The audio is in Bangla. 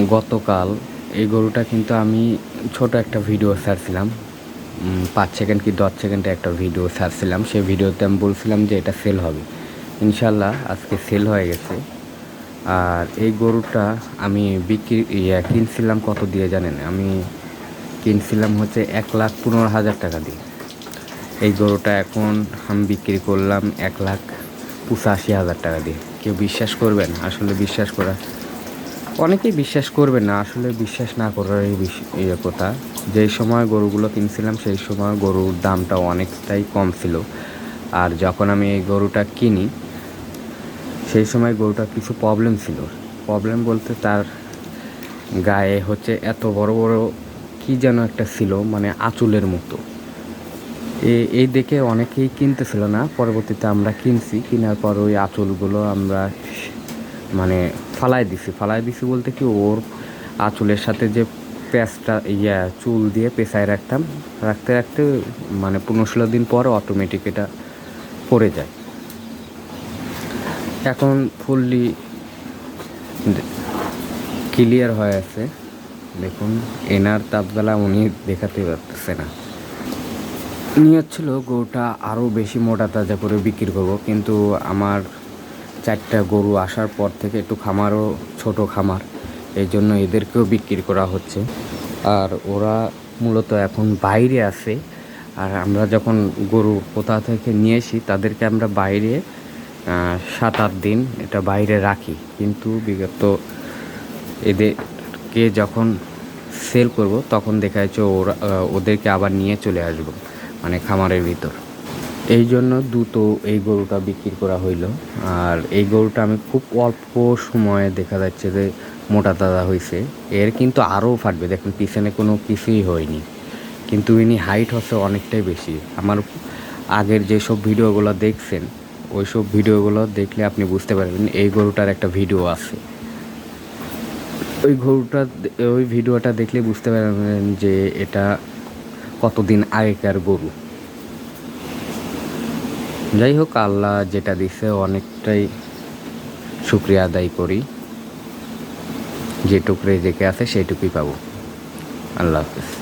গতকাল এই গরুটা কিন্তু আমি ছোট একটা ভিডিও ছাড়ছিলাম। পাঁচ সেকেন্ড কি দশ সেকেন্ডে একটা ভিডিও ছাড়ছিলাম। সেই ভিডিওতে আমি বলছিলাম যে এটা সেল হবে। ইনশাল্লাহ আজকে সেল হয়ে গেছে। আর এই গরুটা আমি বিক্রি, ইয়া, কিনছিলাম কত দিয়ে জানেন? আমি কিনছিলাম হচ্ছে এক লাখ পনেরো হাজার টাকা দিয়ে। এই গরুটা এখন আমি বিক্রি করলাম এক লাখ পঁচাশি হাজার টাকা দিয়ে। কেউ বিশ্বাস করবেন? আসলে বিশ্বাস করা অনেকেই বিশ্বাস করবে না, আসলে বিশ্বাস না করার এই ইয়ে কথা। যেই সময় গরুগুলো কিনছিলাম, সেই সময় গরুর দামটা অনেকটাই কম ছিল। আর যখন আমি এই গরুটা কিনি, সেই সময় গরুটার কিছু প্রবলেম ছিল। প্রবলেম বলতে তার গায়ে হচ্ছে এত বড় বড় কি যেন একটা ছিল মানে আঁচলের মতো। এই দেখে অনেকেই কিনতেছিল না, পরবর্তীতে আমরা কিনছি। কেনার পর ওই আঁচলগুলো আমরা মানে ফালাই দিছি। ফালাই দিছি বলতে কি ওর আঁচলের সাথে যে প্যাঁচটা ইয়া, চুল দিয়ে পেঁচায় রাখতাম, রাখতে রাখতে মানে পনেরো ষোলো দিন পর অটোমেটিক এটা পড়ে যায়। এখন ফুললি ক্লিয়ার হয়ে আছে। দেখুন, এনার তাপবেলা উনি দেখাতে পারতেছে না। নিয়ত ছিল গোটা আরও বেশি মোটা তাজা করে বিক্রি করব, কিন্তু আমার চারটা গরু আসার পর থেকে একটু খামারও ছোট খামার, এই জন্য এদেরকেও বিক্রি করা হচ্ছে। আর ওরা মূলত এখন বাইরে আছে। আর আমরা যখন গরু কোথা থেকে নিয়ে আসি, তাদেরকে আমরা বাইরে সাত আট দিন এটা বাইরে রাখি। কিন্তু বিগত এদেরকে যখন সেল করব, তখন দেখা যাচ্ছে ওরা ওদেরকে আবার নিয়ে চলে আসব মানে খামারের ভিতর। এই জন্য দ্রুত এই গরুটা বিক্রি করা হইল। আর এই গরুটা আমি খুব অল্প সময়ে দেখা যাচ্ছে যে মোটা তাজা হয়েছে এর কিন্তু আরও ফাটবে, দেখুন, পিছনে কোনো কিছুই হয়নি। কিন্তু ইনি হাইট হচ্ছে অনেকটাই বেশি। আমার আগের যেসব ভিডিওগুলো দেখছেন ওই সব ভিডিওগুলো দেখলে আপনি বুঝতে পারবেন এই গরুটার একটা ভিডিও আছে। ওই গরুটা, ওই ভিডিওটা দেখলে বুঝতে পারবেন যে এটা কতদিন আগেকার গরু। যাই হোক আল্লাহ যেটা দিছে অনেকটাই শুক্রিয়া আদায় করি। যেটুকু রেজেকে আছে সেইটুকুই পাবো। আল্লাহ হাফিজ।